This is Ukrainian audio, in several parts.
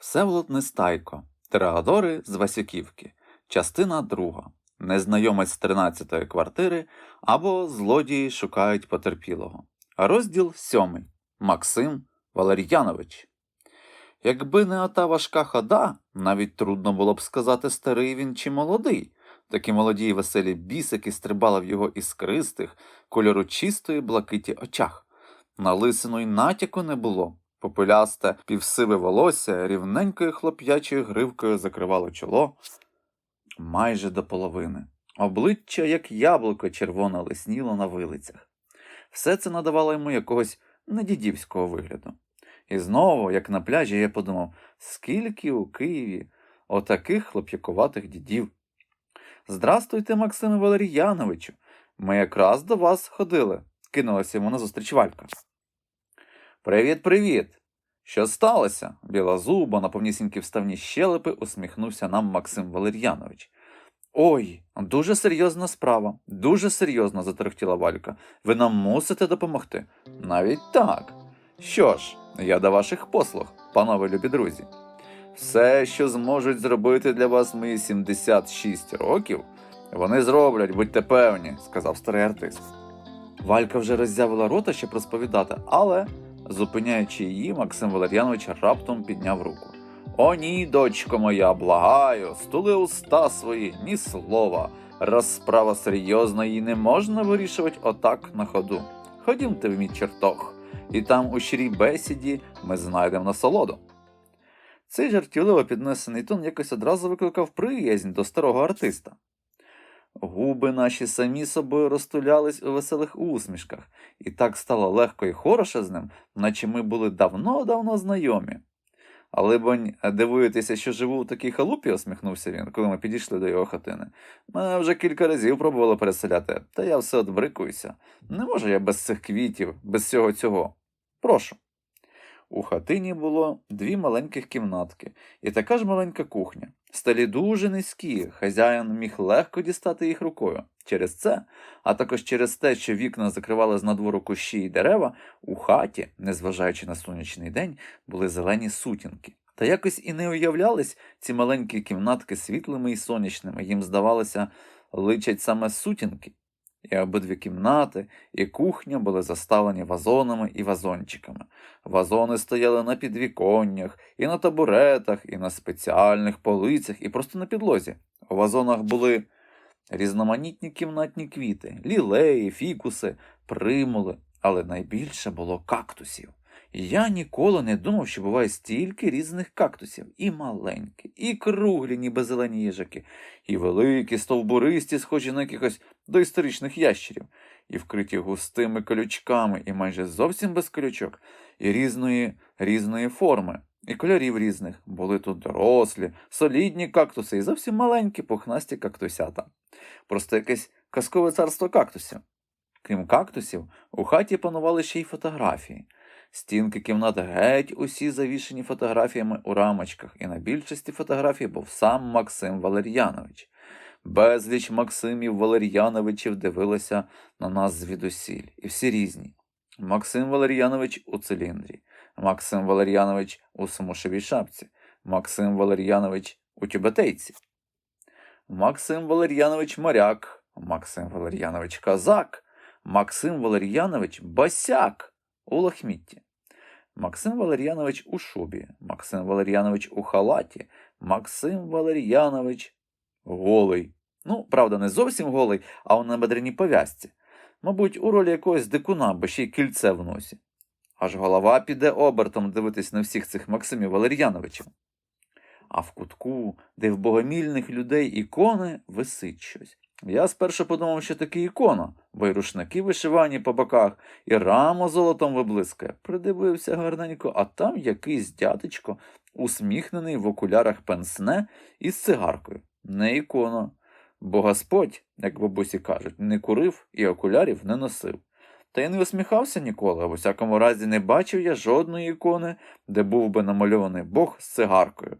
Всеволод Нестайко. Тереадори з Васюківки. Частина друга. Незнайомець з 13-ї квартири або злодії шукають потерпілого. Розділ сьомий. Максим Валер'янович. Якби не ота важка хода, навіть трудно було б сказати, старий він чи молодий. Такі молоді й веселі бісики стрибали в його іскристих, кольору чистої блакиті очах. На лисину й натяку не було. Попелясте півсиве волосся рівненькою хлоп'ячою гривкою закривало чоло майже до половини. Обличчя, як яблуко червоне, лисніло на вилицях. Все це надавало йому якогось недідівського вигляду. І знову, як на пляжі, я подумав, скільки у Києві отаких хлоп'якуватих дідів. Здрастуйте, Максиме Валер'яновичу. Ми якраз до вас ходили, кинулася йому назустріч Валька. Привіт, привіт. Що сталося? Біла зуба на повнісінькі вставні щелепи усміхнувся нам Максим Валер'янович. Ой, дуже серйозна справа, дуже серйозно, заторохтіла Валька. Ви нам мусите допомогти. Навіть так. Що ж, я до ваших послуг, панове любі друзі. Все, що зможуть зробити для вас мої 76 років, вони зроблять, будьте певні, сказав старий артист. Валька вже роззявила рота, щоб розповідати, але, зупиняючи її, Максим Валер'янович раптом підняв руку. О, ні, дочко моя, благаю, стули уста свої, ні слова. Раз справа серйозна, її не можна вирішувати отак на ходу. Ходімте в мій чертог, і там у щирій бесіді ми знайдемо насолоду. Цей жартівливо піднесений тон якось одразу викликав приязнь до старого артиста. Губи наші самі собою розтулялись у веселих усмішках, і так стало легко і хороше з ним, наче ми були давно-давно знайомі. Але бонь, дивуєтеся, що живу у такій халупі, усміхнувся він, коли ми підійшли до його хатини. Мене вже кілька разів пробували переселяти, та я все отбрикуюся. Не можу я без цих квітів, без всього цього. Прошу. У хатині було дві маленьких кімнатки і така ж маленька кухня. Стелі дуже низькі, хазяїн міг легко дістати їх рукою. Через це, а також через те, що вікна закривали з надвору кущі і дерева, у хаті, незважаючи на сонячний день, були зелені сутінки. Та якось і не уявлялись ці маленькі кімнатки світлими і сонячними, їм здавалося, личать саме сутінки. І обидві кімнати, і кухня були заставлені вазонами і вазончиками. Вазони стояли на підвіконнях, і на табуретах, і на спеціальних полицях, і просто на підлозі. У вазонах були різноманітні кімнатні квіти, лілеї, фікуси, примули, але найбільше було кактусів. Я ніколи не думав, що буває стільки різних кактусів, і маленькі, і круглі, ніби зелені їжаки, і великі, стовбуристі, схожі на якихось доісторичних ящерів, і вкриті густими колючками, і майже зовсім без колючок, і різної різної форми, і кольорів різних. Були тут дорослі, солідні кактуси і зовсім маленькі пухнасті кактусята. Просто якесь казкове царство кактусів. Крім кактусів, у хаті панували ще й фотографії. Стінки кімнат геть усі завішені фотографіями у рамочках, і на більшості фотографій був сам Максим Валер'янович. Безліч Максимів Валер'яновичів дивилося на нас звідусіль, і всі різні. Максим Валер'янович у циліндрі, Максим Валер'янович у смушевій шапці, Максим Валер'янович у тюбетейці, Максим Валер'янович моряк, Максим Валер'янович казак, Максим Валер'янович басяк у лахмітті. Максим Валер'янович у шубі, Максим Валер'янович у халаті, Максим Валер'янович голий. Ну, правда, не зовсім голий, а у набедреній пов'язці. Мабуть, у ролі якогось дикуна, бо ще й кільце в носі. Аж голова піде обертом дивитись на всіх цих Максимів Валер'яновичів. А в кутку, де в богомільних людей ікони, висить щось. Я спершу подумав, що таке ікона, бо й рушники вишивані по боках, і рама золотом виблискає. Придивився гарненько, а там якийсь дядечко, усміхнений в окулярах пенсне із цигаркою. Не ікона. Бо Господь, як бабусі кажуть, не курив і окулярів не носив. Та й не усміхався ніколи, в усякому разі не бачив я жодної ікони, де був би намальований Бог з цигаркою,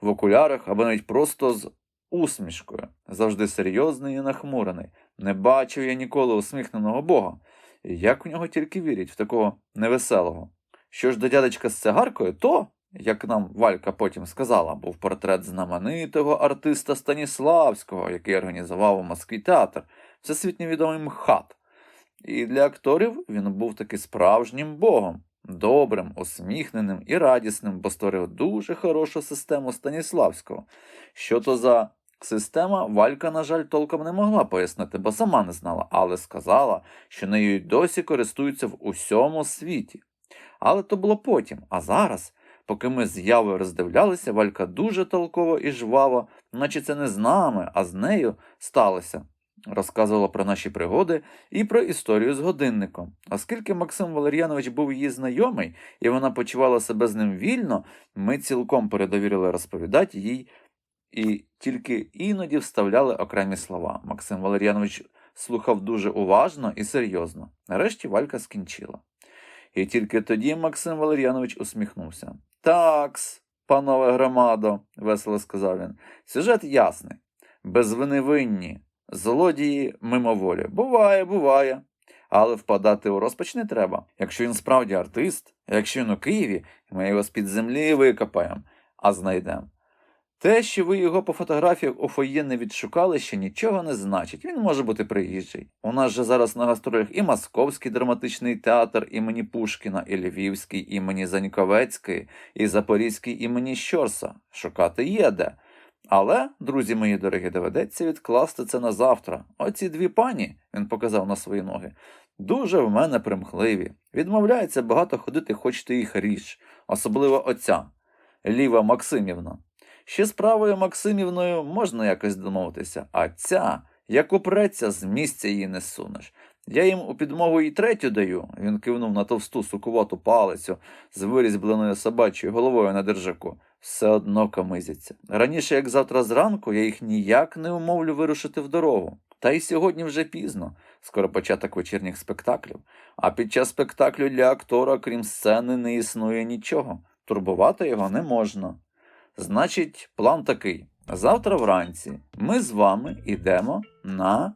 в окулярах або навіть просто з усмішкою, завжди серйозний і нахмурений. Не бачив я ніколи усміхненого Бога. І як у нього тільки вірять в такого невеселого. Що ж до дядечка з цигаркою, то як нам Валька потім сказала, був портрет знаменитого артиста Станіславського, який організував у Москві театр, всесвітньо відомий МХАТ. І для акторів він був таки справжнім богом, добрим, усміхненим і радісним, бо створив дуже хорошу систему Станіславського. Що то за система, Валька, на жаль, толком не могла пояснити, бо сама не знала, але сказала, що нею досі користуються в усьому світі. Але то було потім, а зараз. Поки ми з Явою роздивлялися, Валька дуже толково і жваво, наче це не з нами, а з нею сталося. Розказувала про наші пригоди і про історію з годинником. Оскільки Максим Валер'янович був її знайомий, і вона почувала себе з ним вільно, ми цілком передовірили розповідати їй і тільки іноді вставляли окремі слова. Максим Валер'янович слухав дуже уважно і серйозно. Нарешті Валька скінчила. І тільки тоді Максим Валер'янович усміхнувся. Такс, панове громадо, весело сказав він. Сюжет ясний. Безвиневинні, злодії мимоволі. Буває, буває. Але впадати у розпач не треба. Якщо він справді артист, якщо він у Києві, ми його з-під землі викопаємо, а знайдемо. Те, що ви його по фотографіях у фоє не відшукали, ще нічого не значить. Він може бути приїжджий. У нас же зараз на гастролях і Московський драматичний театр імені Пушкіна, і Львівський імені Заньковецької, і Запорізький імені Щорса. Шукати є де. Але, друзі мої дорогі, доведеться відкласти це на завтра. Оці дві пані, він показав на свої ноги, дуже в мене примхливі. Відмовляється багато ходити, хоч ти їх річ, особливо оця Ліва Максимівна. Ще з правою Максимівною можна якось домовитися, а ця, як упреться, з місця її не сунеш. Я їм у підмогу і третю даю, він кивнув на товсту сукувату палицю з вирізбленою собачою головою на держаку. Все одно камизяться. Раніше, як завтра зранку, я їх ніяк не умовлю вирушити в дорогу. Та й сьогодні вже пізно, скоро початок вечірніх спектаклів. А під час спектаклю для актора, крім сцени, не існує нічого. Турбувати його не можна. Значить, план такий: завтра вранці ми з вами йдемо на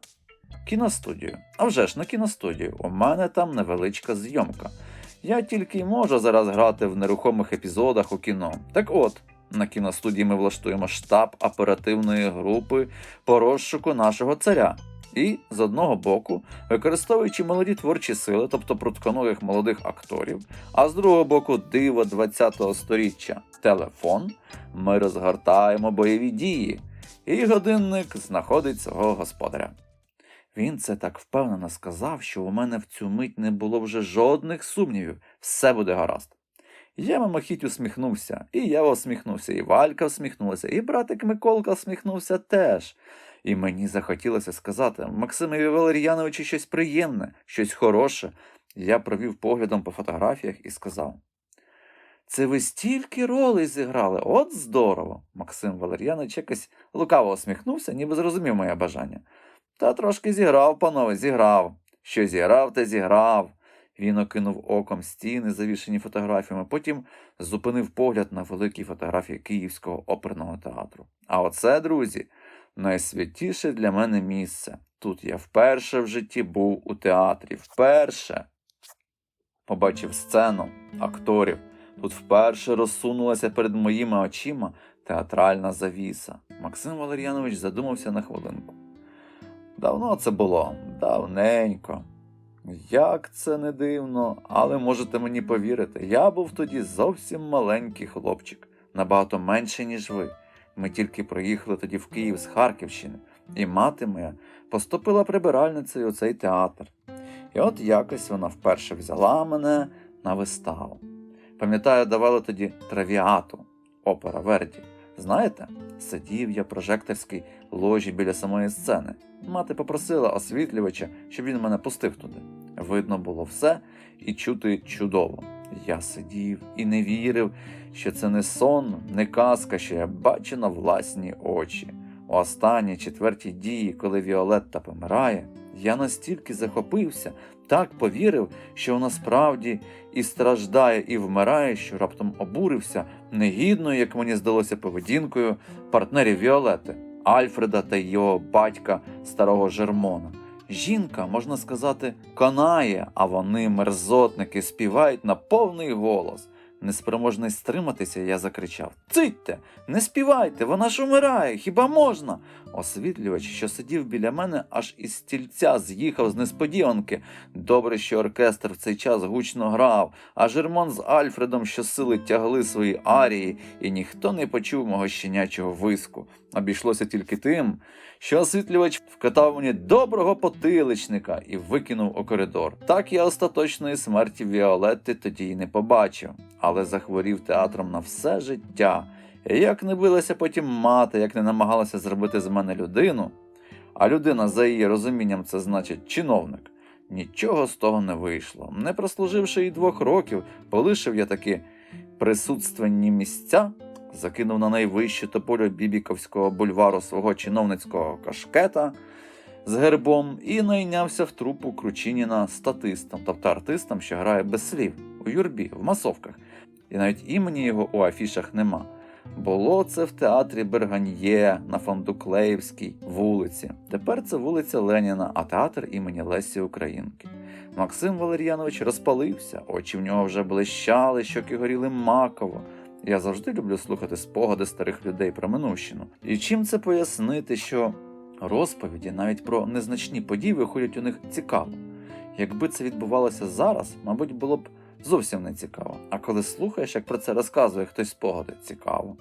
кіностудію. А вже ж на кіностудію. У мене там невеличка зйомка. Я тільки й можу зараз грати в нерухомих епізодах у кіно. Так от, на кіностудії ми влаштуємо штаб оперативної групи по розшуку нашого царя. І з одного боку, використовуючи молоді творчі сили, тобто прутконогих молодих акторів, а з другого боку, диво 20-го сторіччя телефон, ми розгортаємо бойові дії, і годинник знаходить свого господаря. Він це так впевнено сказав, що у мене в цю мить не було вже жодних сумнівів, все буде гаразд. Я мимохідь усміхнувся, і я усміхнувся, і Валька всміхнулася, і братик Миколка всміхнувся теж. І мені захотілося сказати Максимові Валер'яновичу щось приємне, щось хороше. Я провів поглядом по фотографіях і сказав: Це ви стільки ролей зіграли, от здорово. Максим Валер'янович якось лукаво усміхнувся, ніби зрозумів моє бажання. Та трошки зіграв, панове, зіграв. Що зіграв, те зіграв. Він окинув оком стіни, завішені фотографіями, потім зупинив погляд на великі фотографії Київського оперного театру. А оце, друзі, найсвятіше для мене місце. Тут я вперше в житті був у театрі. Вперше побачив сцену, акторів. Тут вперше розсунулася перед моїми очима театральна завіса. Максим Валер'янович задумався на хвилинку. Давно це було, давненько. Як це не дивно, але можете мені повірити, я був тоді зовсім маленький хлопчик, набагато менший, ніж ви. Ми тільки проїхали тоді в Київ з Харківщини, і мати моя поступила прибиральницею у цей театр. І от якось вона вперше взяла мене на виставу. Пам'ятаю, давали тоді травіату, опера Верді. Знаєте, сидів я в прожекторській ложі біля самої сцени. Мати попросила освітлювача, щоб він мене пустив туди. Видно було все і чути чудово. Я сидів і не вірив, що це не сон, не казка, що я бачу на власні очі. У останній четвертій дії, коли Віолетта помирає, я настільки захопився, так повірив, що вона справді і страждає, і вмирає, що раптом обурився негідною, як мені здалося, поведінкою партнерів Віолети, Альфреда та його батька старого Жермона. Жінка, можна сказати, конає, а вони, мерзотники, співають на повний голос. Неспроможний стриматися, я закричав: Цитьте, не співайте, вона ж умирає, хіба можна? Освітлювач, що сидів біля мене, аж із стільця з'їхав з несподіванки. Добре, що оркестр в цей час гучно грав, а Жермон з Альфредом щосили тягли свої арії, і ніхто не почув мого щенячого виску. Обійшлося тільки тим, що освітлювач вкатав мені доброго потиличника і викинув у коридор. Так я остаточної смерті Віолетти тоді й не побачив, але захворів театром на все життя. І як не билася потім мати, як не намагалася зробити з мене людину, а людина за її розумінням це значить чиновник. Нічого з того не вийшло. Не прослуживши і двох років, полишив я таки присутственні місця, закинув на найвищу тополю Бібіковського бульвару свого чиновницького кашкета з гербом і найнявся в трупу Кручиніна статистом, тобто артистом, що грає без слів, у юрбі, в масовках. І навіть імені його у афішах нема. Було це в театрі Берганьє на Фондуклеївській вулиці. Тепер це вулиця Леніна, а театр імені Лесі Українки. Максим Валер'янович розпалився, очі в нього вже блищали, щоки горіли маково. Я завжди люблю слухати спогади старих людей про минувщину. І чим це пояснити, що розповіді навіть про незначні події виходять у них цікаво. Якби це відбувалося зараз, мабуть, було б зовсім не цікаво. А коли слухаєш, як про це розказує хтось спогади, цікаво.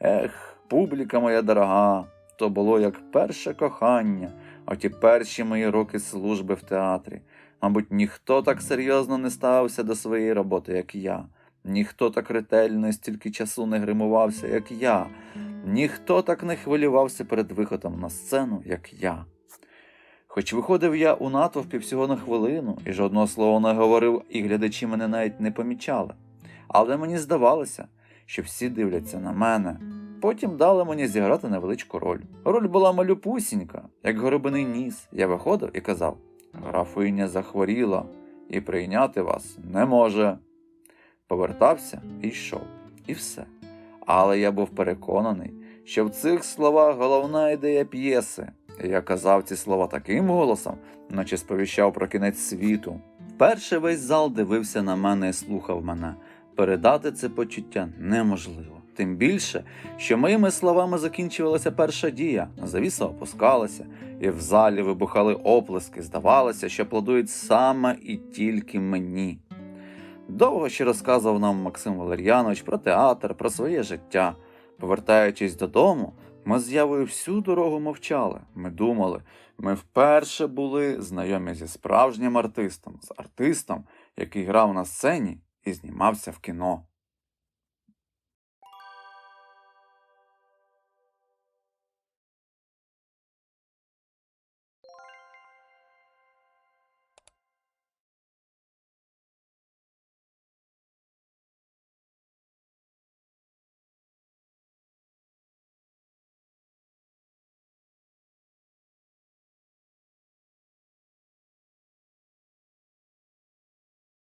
Ех, публіка моя дорога, то було як перше кохання, оті перші мої роки служби в театрі. Мабуть, ніхто так серйозно не ставився до своєї роботи, як я. Ніхто так ретельно стільки часу не гримувався, як я. Ніхто так не хвилювався перед виходом на сцену, як я. Хоч виходив я у натовпі всього на хвилину і жодного слова не говорив, і глядачі мене навіть не помічали. Але мені здавалося, що всі дивляться на мене. Потім дали мені зіграти невеличку роль. Роль була малюпусінька, як горобиний ніс. Я виходив і казав: графиня захворіла і прийняти вас не може. Повертався і йшов. І все. Але я був переконаний, що в цих словах головна ідея п'єси. Я казав ці слова таким голосом, наче сповіщав про кінець світу. Перше весь зал дивився на мене і слухав мене. Передати це почуття неможливо. Тим більше, що моїми словами закінчувалася перша дія, завіса опускалася, і в залі вибухали оплески. Здавалося, що аплодують саме і тільки мені. Довго ще розказував нам Максим Валер'янович про театр, про своє життя. Повертаючись додому, ми з Явою всю дорогу мовчали. Ми думали, ми вперше були знайомі зі справжнім артистом, з артистом, який грав на сцені і знімався в кіно.